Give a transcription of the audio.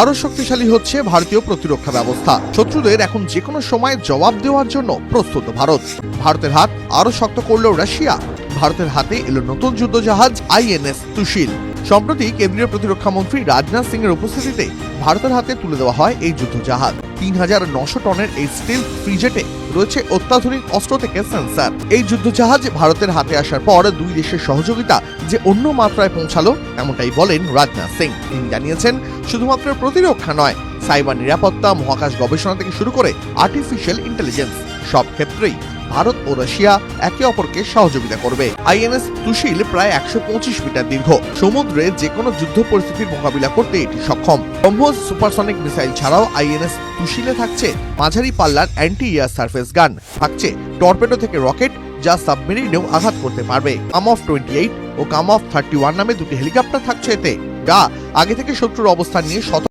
আরও শক্তিশালী হচ্ছে ভারতীয় প্রতিরক্ষা ব্যবস্থা। শত্রুদের এখন যে কোনো সময় জবাব দেওয়ার জন্য প্রস্তুত ভারত। ভারতের হাত আরও শক্ত করলেও রাশিয়া। ভারতের হাতে এলো নতুন যুদ্ধজাহাজ আইএনএস তুশিল সম্প্রতি কেন্দ্রীয় প্রতিরক্ষা মন্ত্রী রাজনাথ সিং এর উপস্থিতিতে ভারতের হাতে তুলে দেওয়া হয় এই যুদ্ধজাহাজ। তিন হাজার নশো টনের এই স্টিল ফ্রিজেটে রয়েছে অত্যাধুনিক অস্ত্র থেকে সেন্সার এই যুদ্ধজাহাজ ভারতের হাতে আসার পর দুই দেশের সহযোগিতা যে অন্য মাত্রায় পৌঁছালো, এমনটাই বলেন রাজনাথ সিং। তিনি জানিয়েছেন, শুধুমাত্র প্রতিরক্ষা নয় সাইবার নিরাপত্তা, মহাকাশ গবেষণা থেকে শুরু করে আর্টিফিশিয়াল ইন্টেলিজেন্স সব ক্ষেত্রেই ভারত ও রাশিয়া একে অপরকে সহযোগিতা করবে। আইএনএস তুশিল প্রায় একশো পঁচিশ মিটার দীর্ঘ। সমুদ্রে যে কোনো যুদ্ধ পরিস্থিতির মোকাবিলা করতে এটি সক্ষম। ব্রহ্মোস সুপারসনিক মিসাইল ছাড়াও আইএনএস তুশিলে থাকছে মাঝারি পাল্লার অ্যান্টি এয়ার সার্ফেস গান। থাকছে টর্পেডো থেকে রকেট, যা সাবমেরিনেও আঘাত করতে পারবে। কাম অফ টোয়েন্টি এইট ও কাম অফ থার্টি ওয়ান নামে দুটি হেলিকপ্টার থাকছে এতে। যা আগে থেকে শত্রুর অবস্থান নিয়ে সতর্ক